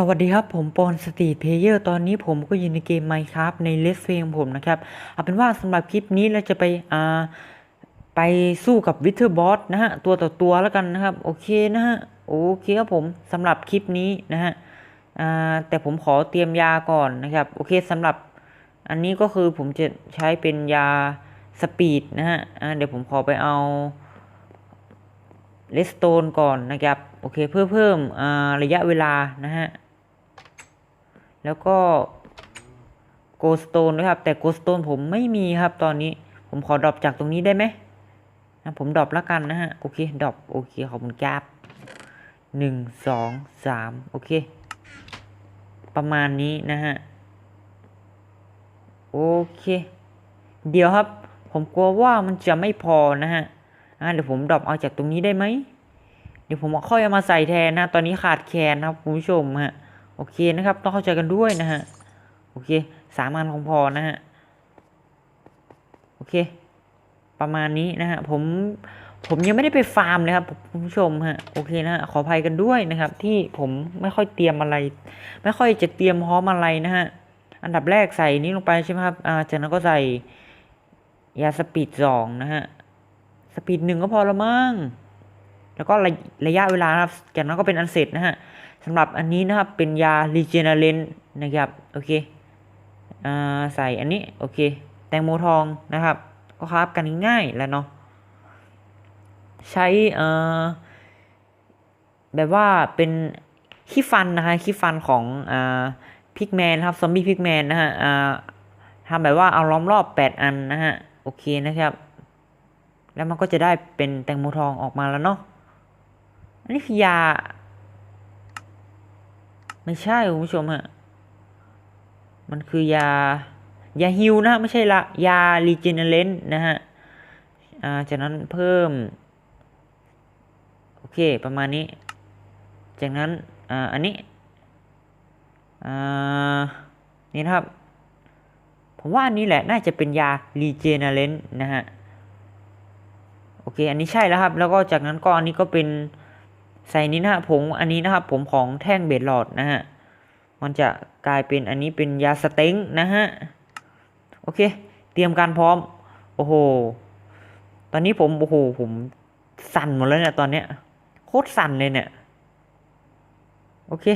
สวัสดีครับผมปอนสตีเพเยอร์ตอนนี้ผมก็อยู่ในเกม Minecraft ในเลสเฟงผมนะครับเอาเป็นว่าสำหรับคลิปนี้เราจะไปอ่าไปสู้กับวิเทอร์บอสนะฮะตัวต่อตัวแล้วกันนะครับ โอเคนะฮะโอเคครับผมสำหรับคลิปนี้นะฮะอ่าแต่ผมขอเตรียมยาก่อนนะครับ โอเคสำหรับอันนี้ก็คือผมจะใช้เป็นยาสปีดนะฮะอ่าเดี๋ยวผมขอไปเอาเลสโตนก่อนนะครับ โอเคเพื่อเพิ่มอ่าระยะเวลานะฮะ แล้วก็โกสโตนนะครับ แต่โกสโตนผมไม่มีครับตอนนี้ผมขอดรอปจากตรงนี้ได้ไหมนะผมดรอปแล้วกันนะฮะ โอเคดรอปโอเคขอบคุณครับหนึ่งสองสามโอเค ประมาณนี้นะฮะ โอเค เดี๋ยวครับ ผมกลัวว่ามันจะไม่พอนะฮะอ่าเดี๋ยวผมดรอปเอาจากตรงนี้ได้ไหมเดี๋ยวผมค่อยเอามาใส่แทนนะ ตอนนี้ขาดแคลนนะครับคุณผู้ชมฮะ โอเคนะครับ ต้องเข้าใจกันด้วยนะฮะ โอเคสามอันคงพอนะฮะ โอเค ประมาณนี้นะฮะ ผม ผมยังไม่ได้ไปฟาร์มเลยครับคุณผู้ชมฮะ โอเคนะฮะ ขออภัยกันด้วยนะครับ ที่ผมไม่ค่อยเตรียมอะไร ไม่ค่อยจะเตรียมพร้อมอะไรนะฮะ อันดับแรกใส่นี้ลงไปใช่ไหมครับ อ่า จากนั้นก็ใส่ยาสปีดสองนะฮะ สปีดหนึ่งก็พอละมั้ง แล้วก็ระระยะเวลานะครับ จากนั้นก็เป็นอันเสร็จนะฮะ สำหรับอันนี้นะครับเป็นยา r e g e n e r a n นะครับโอเคอใส่อันนี้โอเค แตงโมทองนะครับ ก็คราบกันง่ายแล้วเนาะใช้แบบว่าเป็นขี้ฟันนะคะขี้ฟันของอพิกแมนครับซอมบี้พิกแมนนะฮะทำแบบว่าเอาล้อมรอบ 8 อันนะฮะโอเคนะครับ แล้วมันก็จะได้เป็นแตงโมทองออกมาแล้วเนาะอันนี้คือยา ไม่ใช่คุณผู้ชมฮะ มันคือยา ยาฮิวนะฮะไม่ใช่ละ ยารีเจเนเรนนะฮะอ่าจากนั้นเพิ่ม โอเค ประมาณนี้ จากนั้นอ่าอันนี้อ่านี่นะครับ ผมว่าอันนี้แหละน่าจะเป็นยารีเจเนเรนนะฮะ โอเค อันนี้ใช่แล้วครับ แล้วก็จากนั้นก็อันนี้ก็เป็น ใส่นี้นะฮะผงอันนี้นะครับ ผมของแท่งเบดหลอดนะฮะมันจะกลายเป็นอันนี้เป็นยาสเต็งนะฮะโอเค เตรียมการพร้อม โอ้โหตอนนี้ผมโอ้โหผมสั่นหมดแล้วเนี่ยตอนเนี้ยโคตรสั่นเลยเนี่ยโอเค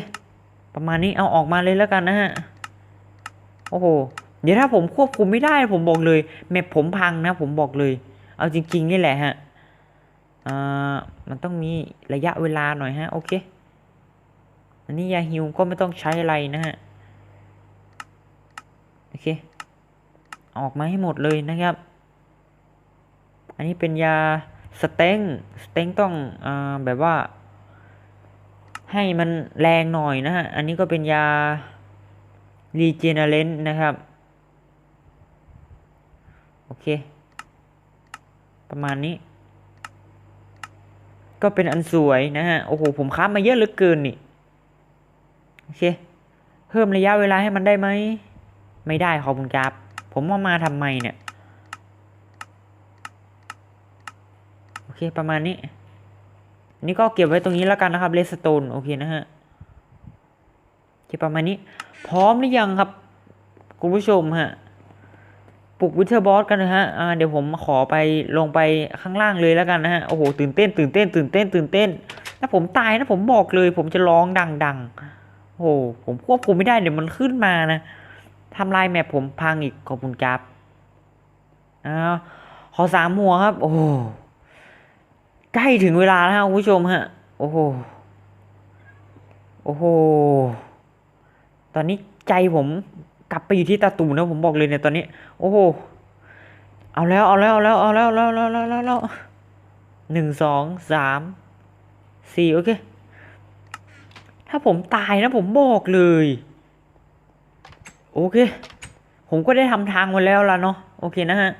ประมาณนี้เอาออกมาเลยแล้วกันนะฮะโอ้โหเดี๋ยวถ้าผมควบคุมไม่ได้ผมบอกเลยแมปผมพังนะ ผมบอกเลย เอาจริง ๆ นี่แหละฮะอ่า มันต้องมีระยะเวลาหน่อยฮะ โอเค อันนี้ยาฮิวก็ไม่ต้องใช้อะไรนะฮะ โอเค ออกมาให้หมดเลยนะครับ อันนี้เป็นยาสเต็งสเต็งต้องอแบบว่า ให้มันแรงหน่อยนะฮะ อันนี้ก็เป็นยารีเจเนเรนนะครับ โอเค ประมาณนี้ ก็เป็นอันสวยนะฮะ โอ้โห ผมค้ามาเยอะเหลือเกินนี่ โอเค เพิ่มระยะเวลาให้มันได้ไหม ไม่ได้ขอบคุณครับ ผมว่ามาทำไมเนี่ย โอเค ประมาณนี้นนี้ก็เก็บไว้ตรงนี้แล้วกันนะครับเลสโตน โอเคนะฮะโอเคประมาณนี้ พร้อมหรือยังครับ คุณผู้ชมฮะ ปลุกวิเทอร์บอสกันนะฮะเดี๋ยวผมขอไปลงไปข้างล่างเลยแล้วกันนะฮะ โอ้โห ตื่นเต้น ตื่นเต้น ตื่นเต้น ตื่นเต้น ถ้าผมตายนะผมบอกเลย ผมจะร้องดังๆ โอ้โห ผมควบคุมไม่ได้เดี๋ยวมันขึ้นมานะทำลายแมปผมพังอีก ขอบคุณครับอ้าวขอสามหัวครับ โอ้โหใกล้ถึงเวลาแล้วฮะคุณผู้ชมฮะ โอ้โห โอ้โห ตอนนี้ใจผม กลับไปอยู่ที่ตาตูนะผมบอกเลยเนี่ยตอนนี้ โอ้โหเอาแล้วเอาแล้วเอาแล้วเอาแล้วแล้วแล้วแล้วแล้วหนึ่งสองสามสี่โอเค ถ้าผมตายนะผมบอกเลย โอเค ผมก็ได้ทำทางมาแล้วล่ะเนาะโอเคนะฮะ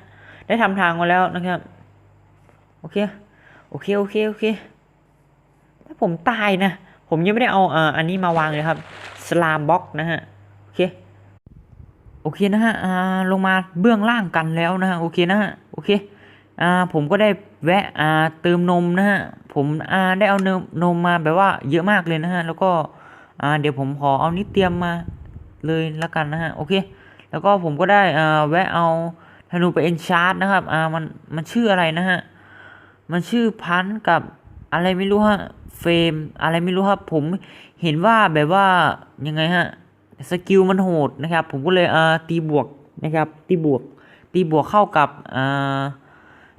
ได้ทำทางมาแล้วนะครับ โอเค โอเค โอเค โอเค ถ้าผมตายนะ ผมยังไม่ได้เอาอ่าอันนี้มาวางเลยครับ สลามบ็อกนะฮะ โอเคนะฮะอ่าลงมาเบื้องล่างกันแล้วนะฮะโอเคนะฮะโอเคอ่าผมก็ได้แวะอ่าเติมนมนะฮะผมอ่าได้เอานมนมมาแบบว่าเยอะมากเลยนะฮะแล้วก็อ่าเดี๋ยวผมขอเอานี้เตรียมมาเลยล้วกันนะฮะโอเค แล้วก็ผมก็ได้อ่าแวะเอาธนูไปเอนชาร์ดนะครับอ่ามันมันชื่ออะไรนะฮะมันชื่อพันธ์กับอะไรไม่รู้ฮะเฟรมอะไรไม่รู้ครับผมเห็นว่าแบบว่ายังไงฮะ สกิลมันโหดนะครับ ผมก็เลยอ่าตีบวกนะครับ ตีบวก ตีบวกเข้ากับอ่า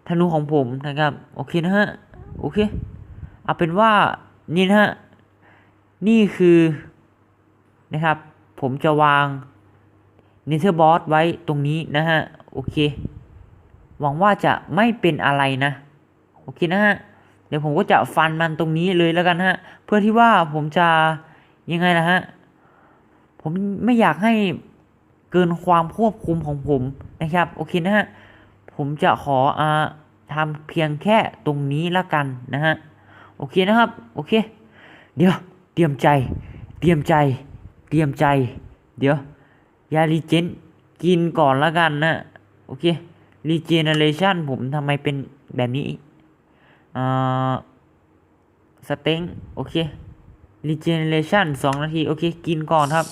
ธนูของผมนะครับ โอเคนะฮะ โอเค เอาเป็นว่านี่นะฮะ นี่คือนะครับ ผมจะวางเนเธอร์บอสไว้ตรงนี้นะฮะ โอเค หวังว่าจะไม่เป็นอะไรนะ โอเคนะฮะ เดี๋ยวผมก็จะฟันมันตรงนี้เลยแล้วกันฮะ เพื่อที่ว่าผมจะยังไงนะฮะ ผมไม่อยากให้เกินความควบคุมของผมนะครับ โอเคนะฮะ ผมจะขออ่าทำเพียงแค่ตรงนี้แล้วกันนะฮะ โอเคนะครับ โอเค เดี๋ยว เตรียมใจ เตรียมใจ เตรียมใจ เดี๋ยว ยารีเจนกินก่อนแล้วกันนะ โอเครีเจเนเรชันผมทำไมเป็นแบบนี้อ่าสเต็งโอเค รีเจเนเรชันสองนาที โอเค กินก่อนครับ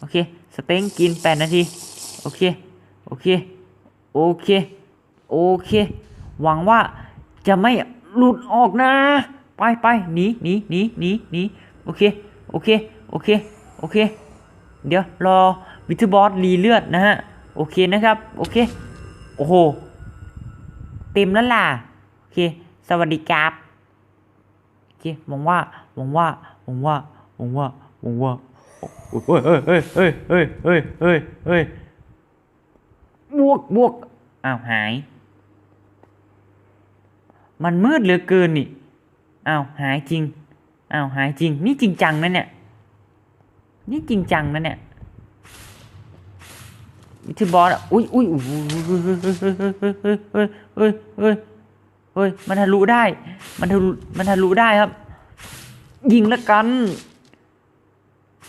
โอเค สเต็งกินแปดนาที โอเค โอเค โอเค โอเค หวังว่าจะไม่หลุดออกนะ ไปไปหนีหนีหนีหนีหนีโอเค โอเค โอเค โอเค เดี๋ยว รอวิทูบอสรีเลือดนะฮะ โอเคนะครับ โอเค โอ้โห เต็มแล้วล่ะ โอเค สวัสดีครับ เคหวังว่าหวังว่าหวังว่าหวังว่าหวังว่าโอ้ยเฮ้ยเฮ้ยเฮ้ยเฮ้ยเฮ้ยเฮ้ยเฮ้ยบวกบวกอ้าวหาย มันมืดเหลือเกินนี่อ้าวหายจริงอ้าวหายจริง นี่จริงจังนะเนี่ยนี่จริงจังนะเนี่ยที่บอสอะอุ้ยอุ้ยอุ้ยเฮ้ยเฮ้ยเฮ้ยเฮ้ย ฮ้ยเฮ้ย มันทะลุได้ มันทะลุมันทะลุได้ครับ ยิงละกัน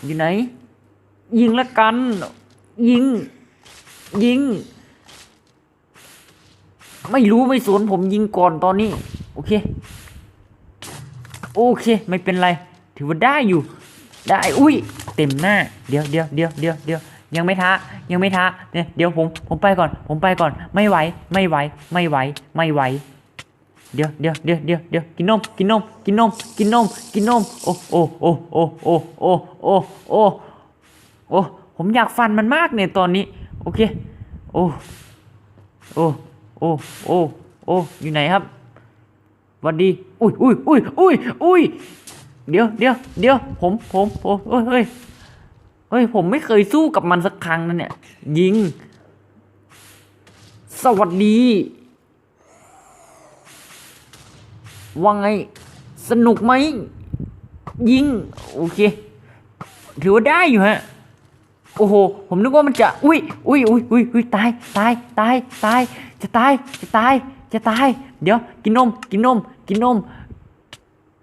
อยู่ไหน ยิงละกัน ยิง ยิง ไม่รู้ไม่สนผมยิงก่อนตอนนี้ โอเค โอเค ไม่เป็นไร ถือว่าได้อยู่ ได้ อุ้ย เต็มหน้า เดี๋ยวเดี๋ยวเดี๋ยวเดี๋ยวเดี๋ยวยังไม่ท้ายังไม่ท้าเนี่ยเดี๋ยวผมผมไปก่อน ผมไปก่อน ไม่ไหว ไม่ไหว ไม่ไหว ไม่ไหว เดี๋ยวเดี๋ยวเดี๋ยวเดี๋ยวเดี๋ยวกินนมกินนมกินนมกินนมกินนมโอ้โอ้โอ้โอ้โอ้โอ้โอ้โอ้โอ้ผมอยากฟันมันมากเนี่ยตอนนี้ โอเคโอ้โอ้โอ้โอ้โอ้อยู่ไหนครับวัสดีอุ้ยอุ้ยอุ้ยอุ้ยอุ้ยเดี๋ยวเดี๋ยวเดี๋ยวผมผมผมเฮ้ยเฮ้ยเฮ้ยผมไม่เคยสู้กับมันสักครั้งนะเนี่ยยิง สวัสดี ว่าไง สนุกไหม ยิง โอเค ถือว่าได้อยู่ฮะ โอ้โห ผมนึกว่ามันจะ อุ้ยอุ้ยอุ้ยอุ้ยอุ้ยตาย ตาย ตาย ตาย จะตาย จะตาย จะตาย เดี๋ยว กินนม กินนม กินนม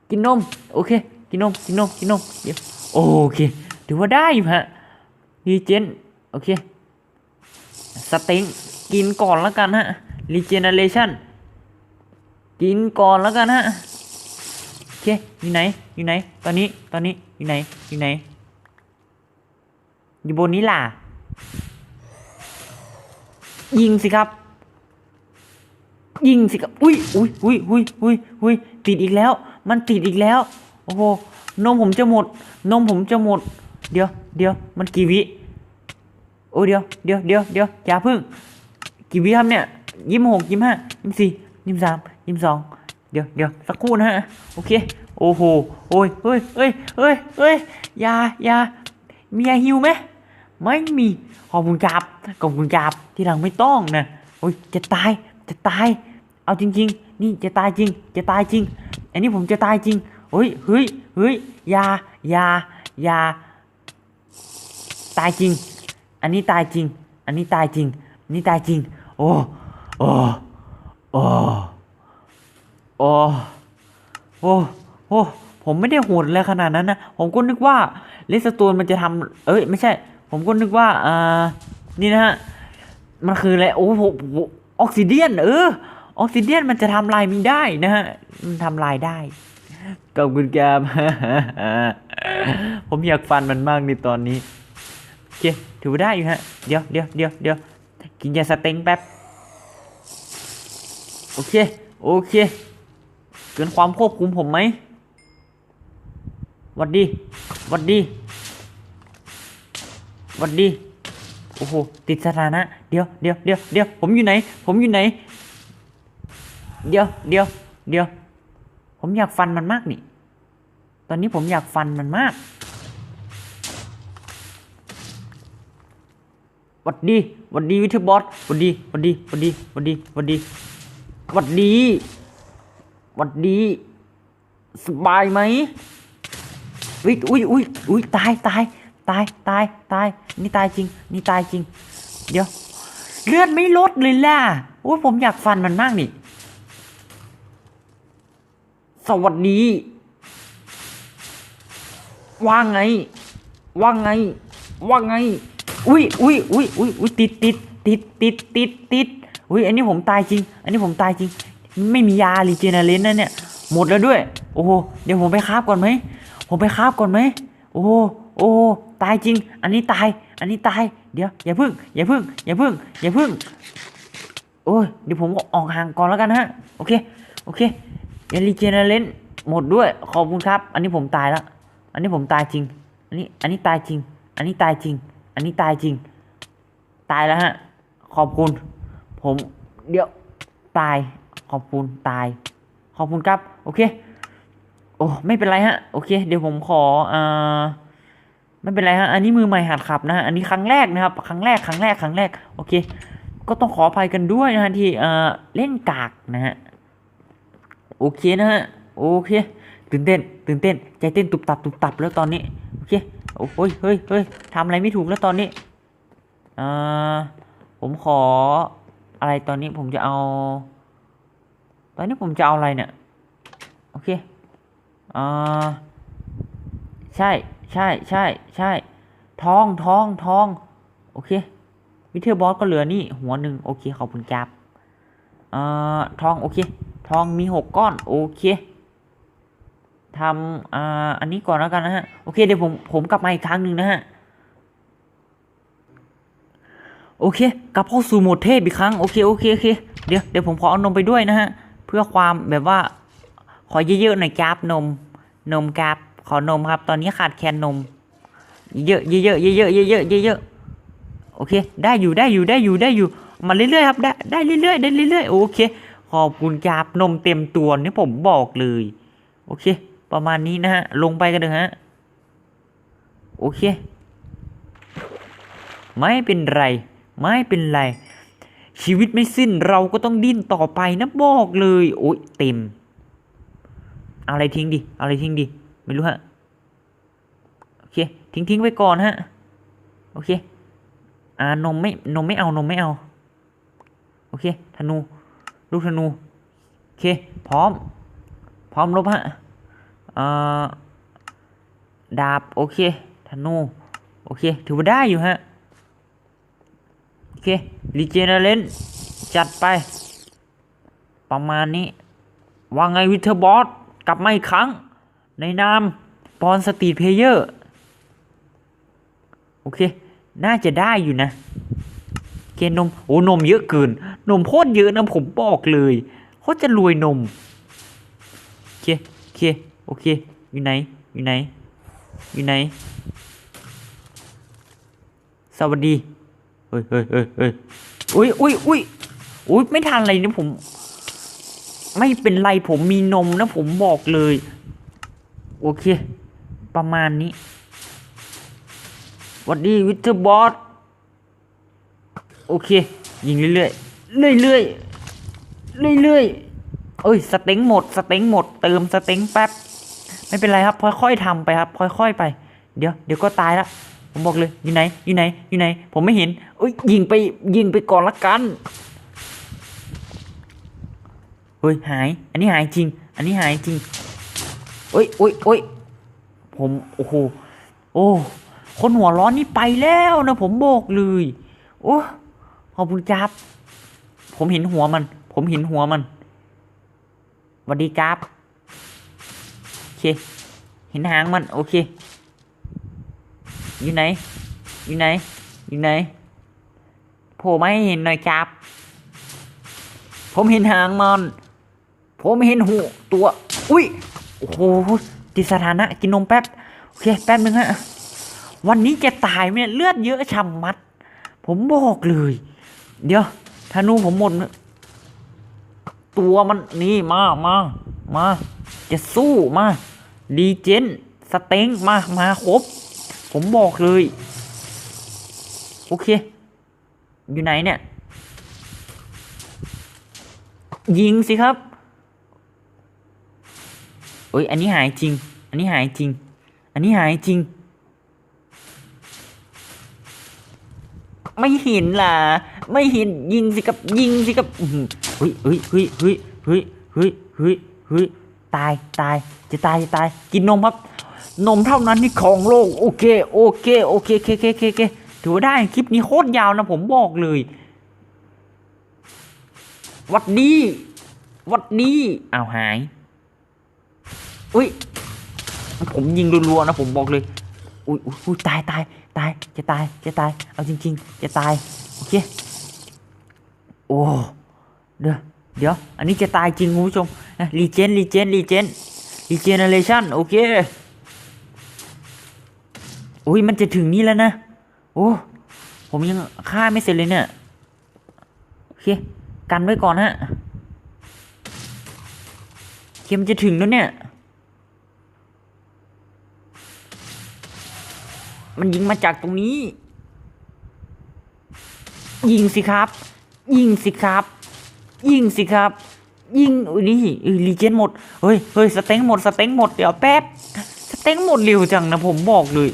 กินนม โอเค กินนม กินนม กินนม เดี๋ยว โอเค ถือว่าได้อยู่ฮะรีเจน โอเค สเต็งกินก่อนแล้วกันฮะรีเจเนเรชั่น กินก่อนแล้วกันฮะโอเคอยู่ไหนอยู่ไหน ตอนนี้ตอนนี้อยู่ไหนอยู่ไหน อยู่บนนี้ล่ะ ยิงสิครับ ยิงสิครับอุ้ยอุ้ยอุ้ยอุ้ยอุ้ยอุ้ยติดอีกแล้ว มันติดอีกแล้ว โอ้โหนมผมจะหมด นมผมจะหมด เดี๋ยวเดี๋ยวมันกี่วิโอ้เดี๋ยวเดี๋ยวเดี๋ยวเดี๋ยวอย่าพึ่ง กี่วิครับเนี่ยยี่สิบหกยี่สิบห้ายี่สิบสี่ยี่สิบสาม ยี่สิบสองเดี๋ยวเดี๋ยวสักครู่นะฮะโอเคโอ้โหโอ้ยเฮ้ยเฮ้ยเฮ้ยเฮ้ยยายามียาฮิวไหมไม่มีขอบคุณครับขอบคุณครับที่หลังไม่ต้องนะโอ้ยจะตายจะตาย เอาจริง ๆ นี่จะตายจริง จะตายจริง อันนี้ผมจะตายจริงเฮ้ยเฮ้ยเฮ้ยยายายาตายจริง อันนี้ตายจริง อันนี้ตายจริงนนี้ตายจริง โอ้โอ้โอ้ โอ้โอ้โอ้ผมไม่ได้โหดเลยขนาดนั้นนะ ผมก็นึกว่าเลสโตนมันจะทำเอ้ย ไม่ใช่ ผมก็นึกว่าอ่านี่นะฮะ มันคืออะไร โอ้โหออกซิเดียน เออ ออกซิเดียนมันจะทำลายมีได้นะฮะ มันทำลายได้ขอบคุณครับผมอยากฟันมันมากในตอนนี้โอเคถือว่าได้อยู่ฮะ เดี๋ยวเดี๋ยวเดี๋ยวเดี๋ยวกินยาสเต็งแป๊บ โอเค โอเค เกินความควบคุมผมไหมวัดดีวัดดีวัดดีโอ้โหติดสถานะเดี๋ยวเดี๋ยวเดี๋ยวเดี๋ยวผมอยู่ไหน ผมอยู่ไหน เดี๋ยวเดี๋ยวเดี๋ยวผมอยากฟันมันมากนี่ ตอนนี้ผมอยากฟันมันมากวัดดีวัดดีวิทยบอสวัดดีวัดดีวัดดีวัดดีวัดดีวัดดี วัดดี สบายไหมอุ้ยอุ้ยอุ้ยอุ้ยตายตายตายตายตายนี่ตายจริง นี่ตายจริง เดี๋ยว เลือดไม่ลดเลยล่ะโอ้ยผมอยากฟันมันมากนี่ สวัสดีว่าไง ว่าไง ว่าไง อุ้ยอุ้ยอุ้ยอุ้ยอุ้ยติดติดติดติดติดติดอุ้ยอันนี้ผมตายจริง อันนี้ผมตายจริง ไม่มียารีเจเนเรนนะเนี่ยหมดแล้วด้วย โอ้โหเดี๋ยวผมไปคาบก่อนไหมผมไปคาบก่อนไหมโอ้โหโอ้ตายจริง อันนี้ตาย อันนี้ตาย เดี๋ยวอย่าพึ่ง อย่าพึ่ง อย่าพึ่ง อย่าพึ่ง โอ้ย เดี๋ยวผมออกห่างก่อนแล้วกันฮะ โอเค โอเคยารีเจเนเรนหมดด้วย ขอบคุณครับ อันนี้ผมตายแล้ว อันนี้ผมตายจริง อันนี้ อันนี้ตายจริง อันนี้ตายจริง อันนี้ตายจริง ตายแล้วฮะ ขอบคุณ ผม เดี๋ยว ตาย ขอบคุณตาย ขอบคุณครับ โอเค โอ้ไม่เป็นไรฮะ โอเค เดี๋ยวผมขออ่าไม่เป็นไรฮะ อันนี้มือใหม่หัดขับนะฮะ อันนี้ครั้งแรกนะครับ ครั้งแรก ครั้งแรก ครั้งแรก โอเค ก็ต้องขออภัยกันด้วยนะฮะที่เอ่อเล่นกากนะฮะ โอเคนะฮะ โอเค ตื่นเต้น ตื่นเต้น ใจเต้นตุบตับตุบตับแล้วตอนนี้ โอเค โอ้โหเฮ้ยเฮ้ยทำอะไรไม่ถูกแล้วตอนนี้อ่าผมขออะไรตอนนี้ผมจะเอา ตอนนี้ผมจะเอาอะไรเนี่ย โอเคอ่าใช่ใช่ใช่ใช่ทองทองทอง โอเค วิเทอร์บอสก็เหลือนี่ หัวหนึ่งโอเคขอบคุณครับอ่าทองโอเค ทองมีหกก้อน โอเคทำอ่าอันนี้ก่อนแล้วกันนะฮะ โอเคเดี๋ยวผมผมกลับมาอีกครั้งหนึ่งนะฮะโอเคกลับเข้าสู่โหมดเทพอีกครั้งโอเคโอเคโอเคเดี๋ยวเดี๋ยวผมขอเอานมไปด้วยนะฮะ เพื่อความแบบว่า ขอเยอะๆหน่อยครับนม นมครับขอนมครับ ตอนนี้ขาดแคลนนม เยอะเยอะเยอะเยอะเยอะเยอะเยอะโอเค ได้อยู่ได้อยู่ได้อยู่ได้อยู่มาเรื่อยๆครับได้ได้เรื่อยๆได้เรื่อยๆโอเค ขอบคุณครับนมเต็มตัวนี่ผมบอกเลย โอเค ประมาณนี้นะฮะลงไปกันเลยฮะโอเค ไม่เป็นไร ไม่เป็นไร ชีวิตไม่สิ้นเราก็ต้องดิ้นต่อไปนะบอกเลย โอ้ยเต็มเอาอะไรทิ้งดิเอาอะไรทิ้งดิไม่รู้ฮะโอเคทิ้งทิ้งไว้ก่อนฮะโอเคอ่านมไม่นมไม่เอานมไม่เอาโอเคธนูลูกธนูโอเคพร้อม พร้อมลบฮะเอ่อดาบโอเคธนูโอเค ถือว่าได้อยู่ฮะ เครีเจเนเรนจัดไป ประมาณนี้ ว่าไงวิเทอร์บอสกลับมาอีกครั้ง ในนามปอนสตรีทเพเยอร์โอเค น่าจะได้อยู่นะเคนม โอ้ นมเยอะเกิน นมโคตรเยอะนะผมบอกเลยโคตรจะรวยนมโอเคโอเค โอเค อยู่ไหน อยู่ไหน อยู่ไหน สวัสดี เฮ้ยเฮ้ยเฮ้ยเฮ้ยอุ้ยอุ้ยอุ้ยอุ้ยไม่ทันอะไรนะผม ไม่เป็นไรผมมีนมนะผมบอกเลย โอเค ประมาณนี้วัดดีวิเทอร์บอสโอเค ยิงเรื่อยๆเรื่อยๆเรื่อยๆเอ้ยสเต็งหมดสเต็งหมดเติมสเต็งแป๊บ ไม่เป็นไรครับ ค่อยๆทำไปครับ ค่อยๆไป เดี๋ยวเดี๋ยวก็ตายละ ผมบอกเลยอยู่ไหนอยู่ไหนอยู่ไหน ผมไม่เห็นเอ้ยยิงไปยิงไปก่อนละกันเฮ้ยหาย อันนี้หายจริง อันนี้หายจริงเอ้ยโอ้ยโอ้ยผมโอ้โหโอ้คนหัวร้อนนี่ไปแล้วนะผมบอกเลยโอ้ขอบคุณครับ ผมเห็นหัวมัน ผมเห็นหัวมันสวัสดีครับโอเค เห็นหางมัน โอเค อยู่ไหน อยู่ไหน อยู่ไหนโผล่มาให้เห็นหน่อยครับ ผมเห็นหางมัน ผมเห็นหูตัว อุ้ย โอ้โหติดสถานะ กินนมแป๊บ โอเค แป๊บนึงฮะ วันนี้จะตายไหมเนี่ย เลือดเยอะชำมัด ผมบอกเลย เดี๋ยวธนูผมหมด ตัวมันนี่มา มา มา จะสู้มา ดีเจน สเต็งมา มาครบ ผมบอกเลย โอเค อยู่ไหนเนี่ย ยิงสิครับโอ้ยอันนี้หายจริง อันนี้หายจริง อันนี้หายจริง ไม่เห็นล่ะ ไม่เห็นยิงสิครับยิงสิครับเฮ้ยเฮ้ยเฮ้ยเฮ้ยเฮ้ยเฮ้ยเฮ้ยตายตายจะตายจะตายกินนมครับ นมเท่านั้นที่ของโลกโอเคโอเคโอเคเคเคเคเคถือว่าได้คลิปนี้โคตรยาวนะผมบอกเลยวัดดีวัดดีเอาหายอุ้ยผมยิงรัวๆนะผมบอกเลยอุ้ยอุ้ยตายตายตายจะตายจะตายเอาจริง ๆ จะตายโอเคโอ้เดี๋ยวเดี๋ยวอันนี้จะตายจริงคุณผู้ชมรีเจนรีเจนรีเจนรีเจเนเรชั่นโอเค อุ้ยมันจะถึงนี่แล้วนะ โอ้ ผมยังฆ่าไม่เสร็จเลยเนี่ย โอเค กันไว้ก่อนฮะเคมจะถึงแล้วเนี่ย มันยิงมาจากตรงนี้ ยิงสิครับ ยิงสิครับ ยิงสิครับ ยิงอุ้ยนี่อุ้ยรีเจนหมด เฮ้ยเฮ้ยสเต็งหมด สเต็งหมด เดี๋ยวแป๊บ สเต็งหมดเร็วจังนะผมบอกเลย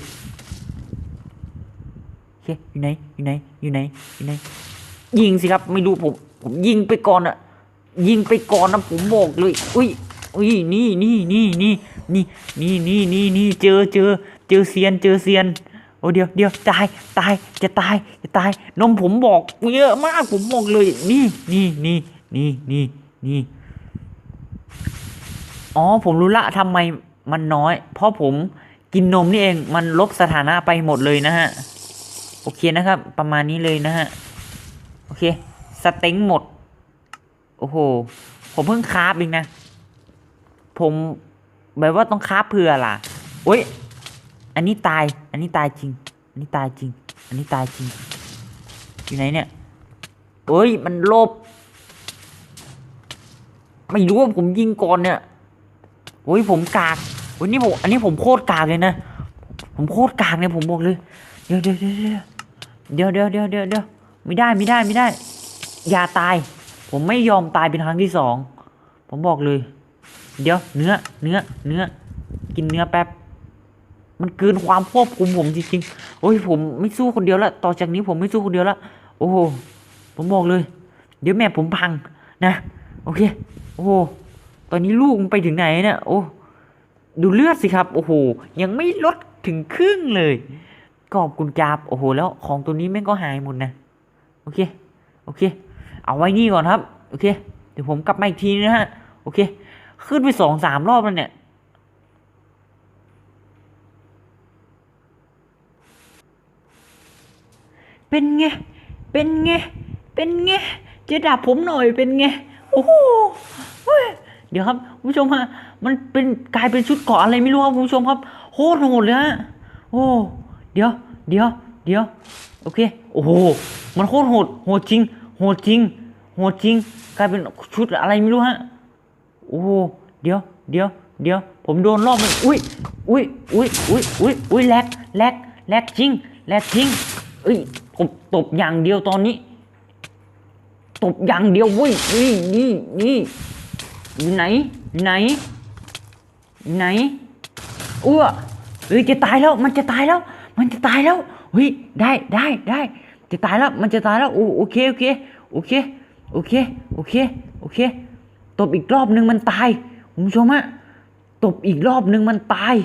โอเคอยู่ไหนอยู่ไหนอยู่ไหนอยู่ไหนยิงสิครับไม่รู้ผมผมยิงไปก่อนอะยิงไปก่อนนะผมบอกเลยอุ้ยอุ้ยนี่นี่นี่นี่นี่นี่นี่นี่นี่เจอเจอเจอเซียนเจอเซียนโอ้เดี๋ยวเดี๋ยวตายตายจะตายจะตายนมผมบอกเยอะมากผมบอกเลย นี่นี่นี่นี่นี่นี่อ๋อผมรู้ละทำไมมันน้อย เพราะผมกินนมนี่เองมันลบสถานะไปหมดเลยนะฮะ โอเคนะครับ ประมาณนี้เลยนะฮะ โอเค สเต็งหมด โอ้โห ผมเพิ่งคราฟเองนะ ผมแบบว่าต้องคราฟเผื่อล่ะโอ้ย อันนี้ตาย อันนี้ตายจริง อันนี้ตายจริง อันนี้ตายจริง อยู่ไหนเนี่ยโอ้ย มันโลบ ไม่รู้ว่าผมยิงก่อนเนี่ยโอ้ยผมกากโอ้ยนี่ผม อันนี้ผมโคตรกากเลยนะ ผมโคตรกากเลยผมบอกเลย เดี๋ยวเดี๋ยวเดี๋ยว เดี๋ยวเดี๋ยวเดี๋ยวเดี๋ยวเดี๋ยวไม่ได้ไม่ได้ไม่ได้ อย่าตาย ผมไม่ยอมตายเป็นครั้งที่สอง ผมบอกเลย เดี๋ยวเนื้อเนื้อเนื้อ กินเนื้อแป๊บ มันเกินความควบคุมผมจริงๆ โอ้ยผมไม่สู้คนเดียวละ ต่อจากนี้ผมไม่สู้คนเดียวละ โอ้โห ผมบอกเลย เดี๋ยวแม่ผมพังนะ โอเค โอ้โห ตอนนี้ลูกมันไปถึงไหนเนี่ย โอ้ ดูเลือดสิครับ โอ้โห ยังไม่ลดถึงครึ่งเลย ขอบคุณจาบโอ้โหแล้วของตัวนี้แม่งก็หายหมดนะโอเคโอเค เอาไว้นี่ก่อนครับโอเค เดี๋ยวผมกลับมาอีกทีนะฮะโอเค ขึ้นไปสองสามรอบแล้วเนี่ยเป็นไงเป็นไงเป็นไงจะดับผมหน่อยเป็นไงโอ้โหเดี๋ยวครับคุณผู้ชมฮะมันเป็นกลายเป็นชุดเกาะอะไรไม่รู้ครับคุณผู้ชมครับโคตรโหดเลยฮะโอ้ เดี๋ยว เดี๋ยว เดี๋ยว โอเค โอ้โห มันโคตรโหด โหดจริง โหดจริง โหดจริง กลายเป็นชุดอะไรไม่รู้ฮะ โอ้โห เดี๋ยว เดี๋ยว เดี๋ยว ผมโดนรอบมันอุ้ย อุ้ย อุ้ย อุ้ย อุ้ย อุ้ยแลกแลกแลกจริง แลกจริงเอ้ยผมตบอย่างเดียวตอนนี้ ตบอย่างเดียวเว้ย นี่นี่นี่อยู่ไหน ไหน ไหนอ้วเฮ้ยจะตายแล้ว มันจะตายแล้ว มันจะตายแล้วเฮ้ยได้ได้ได้จะตายแล้วมันจะตายแล้วโอโอเคโอเคโอเคโอเคโอเคโอเคตบอีกรอบหนึ่งมันตายคุณผู้ชมฮะตบอีกรอบหนึ่งมันตาย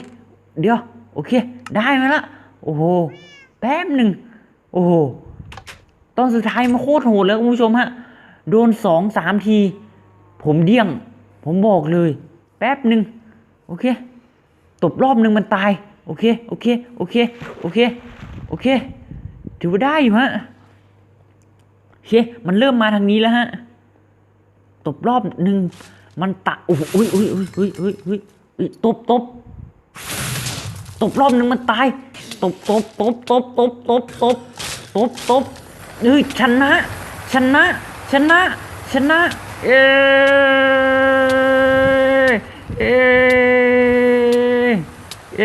เดี๋ยวโอเค ได้มาละโอ้โหแป๊บหนึ่งโอ้โหตอนสุดท้ายมันโคตรโหดเลยคุณผู้ชมฮะโดนสองสามที ผมเดี้ยง ผมบอกเลย แป๊บหนึ่งโอเค ตบรอบหนึ่งมันตาย โอเค โอเค โอเค โอเค โอเค ถือว่าได้อยู่ฮะโอเค มันเริ่มมาทางนี้แล้วฮะ ตบรอบหนึ่ง มันตะโอ้โหอุ้ยอุ้ยอุ้ยอุ้ยอุ้ยอุ้ยอุ้ยตบตบตบรอบหนึ่งมันตาย ตบตบตบตบตบตบตบตบตบเฮ้ยชนะ ชนะ ชนะ ชนะ เอเอเอ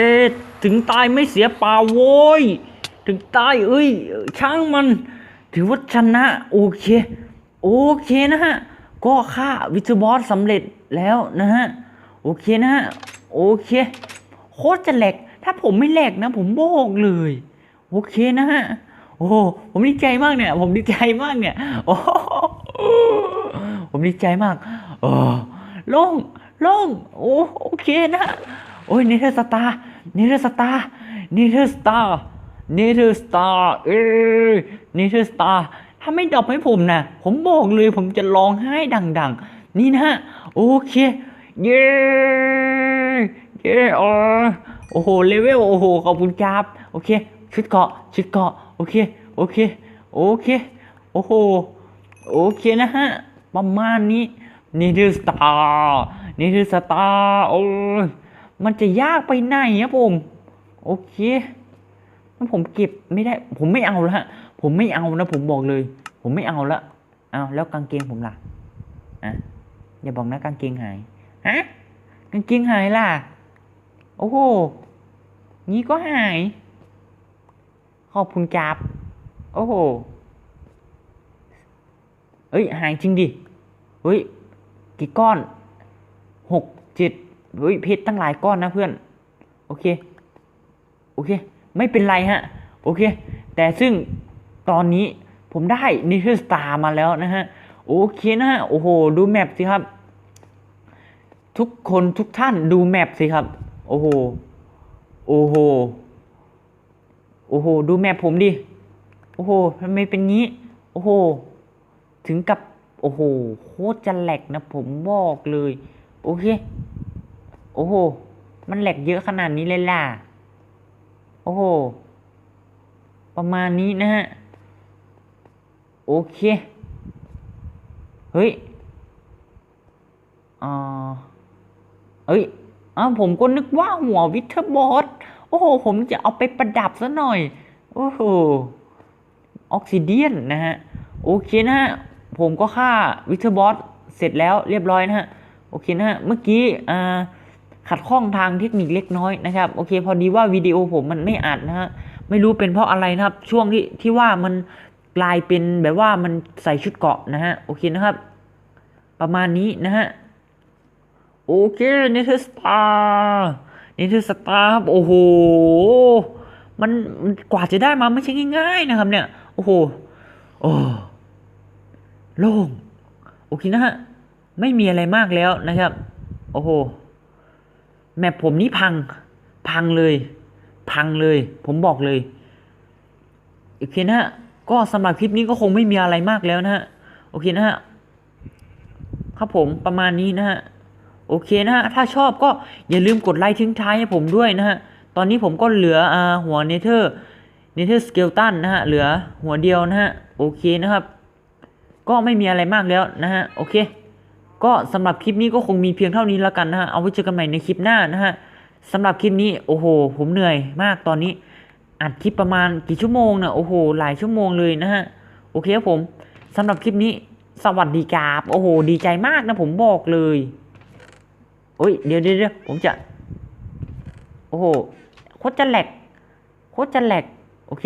ถึงตายไม่เสียเปล่าโว้ย ถึงตายเอ้ย ช่างมัน ถือว่าชนะ โอเค โอเคนะฮะ ก็ฆ่าวิทบอสสำเร็จแล้วนะฮะ โอเคนะฮะ โอเค โคตรจะแหลก ถ้าผมไม่แหลกนะ ผมบอกเลย โอเคนะฮะ โอ้ผมดีใจมากเนี่ย ผมดีใจมากเนี่ย โอ้ผมดีใจมากโอ้โล่งโล่งโอ้โอเคนะ โอ้ยเนเธอร์สตาร์ เนเธอร์สตาร์เนเธอร์สตาร์เนเธอร์สตาร์เออเนเธอร์สตาร์ถ้าไม่ดรอปให้ผมนะ ผมบอกเลยผมจะร้องไห้ดัง ๆ นี่นะ โอเค เย้เย้อ๋อโอ้โห เลเวล โอ้โห ขอบคุณครับ โอเค ชุดเกาะ ชุดเกาะ โอเค โอเค โอเค โอ้โห โอเคนะฮะ ประมาณนี้นี่คือสตาร์นี่คือสตาร์โอ้ มันจะยากไปไหนครับผม โอเคถ้าผมเก็บไม่ได้ ผมไม่เอาละฮะผมไม่เอานะ ผมบอกเลย ผมไม่เอาละเอาแล้วกางเกงผมล่ะอะอย่าบอกนะกางเกงหายฮะกางเกงหายล่ะ โอ้โหงี้ก็หาย ขอบคุณจับโอ้โหเอ้ยหายจริงดิเฮ้ยกี่ก้อนหกเจ็ด เฮ้ยเพชรตั้งหลายก้อนนะเพื่อน โอเค โอเค ไม่เป็นไรฮะ โอเค แต่ซึ่งตอนนี้ผมได้นิทรสตาร์มาแล้วนะฮะ โอเคนะฮะ โอ้โห ดูแมปสิครับ ทุกคนทุกท่านดูแมปสิครับ โอ้โห โอ้โห โอ้โห ดูแมปผมดิ โอ้โหทำไมเป็นงี้ โอ้โห ถึงกับ โอ้โห โคตรจะแหลกนะผมบอกเลย โอเค โอ้โห มันแหลกเยอะขนาดนี้เลยล่ะ โอ้โห ประมาณนี้นะฮะ โอเค เฮ้ยอ่าเอ้ยอ้าผมก็นึกว่าหัววิเทอร์บอสโอ้โห ผมจะเอาไปประดับซะหน่อย โอ้โห ออกซิเดียนนะฮะ โอเคนะฮะ ผมก็ฆ่าวิเทอร์บอสเสร็จแล้วเรียบร้อยนะฮะ โอเคนะฮะ เมื่อกี้ อ่า ขัดข้องทางเทคนิคเล็กน้อยนะครับโอเค พอดีว่าวิดีโอผมมันไม่อัดนะฮะไม่รู้เป็นเพราะอะไรนะครับ ช่วงที่ที่ว่ามันกลายเป็นแบบว่ามันใส่ชุดเกาะนะฮะโอเคนะครับ ประมาณนี้นะฮะโอเคเนเธอสตาร์เนเธอสตาร์ครับโอ้โหมันมันกว่าจะได้มาไม่ใช่ง่าย ๆ นะครับ เนี่ยโอ้โหโอ้โล่งโอเคนะฮะไม่มีอะไรมากแล้วนะครับ โอ้โห แมปผมนี่พัง พังเลย พังเลย ผมบอกเลยโอเคนะฮะก็สำหรับคลิปนี้ก็คงไม่มีอะไรมากแล้วนะฮะโอเคนะฮะครับผมประมาณนี้นะฮะโอเคนะฮะถ้าชอบก็อย่าลืมกดไลค์ทิ้งท้ายให้ผมด้วยนะฮะตอนนี้ผมก็เหลืออ่าหัวเนเธอร์เนเธอร์สเกลตันนะฮะเหลือหัวเดียวนะฮะโอเคนะครับ ก็ไม่มีอะไรมากแล้วนะฮะโอเค ก็สำหรับคลิปนี้ก็คงมีเพียงเท่านี้แล้วกันนะฮะ เอาไว้เจอกันใหม่ในคลิปหน้านะฮะสำหรับคลิปนี้โอ้โห ผมเหนื่อยมากตอนนี้ อัดคลิปประมาณกี่ชั่วโมงเนี่ยโอ้โห หลายชั่วโมงเลยนะฮะ โอเคครับผมสำหรับคลิปนี้ สวัสดีครับโอ้โห ดีใจมากนะผมบอกเลยโอ้ยเดี๋ยเดี๋ยวเดี๋ยวผมจะ โอ้โห โคตรจะแหลก โคตรจะแหลก โอเค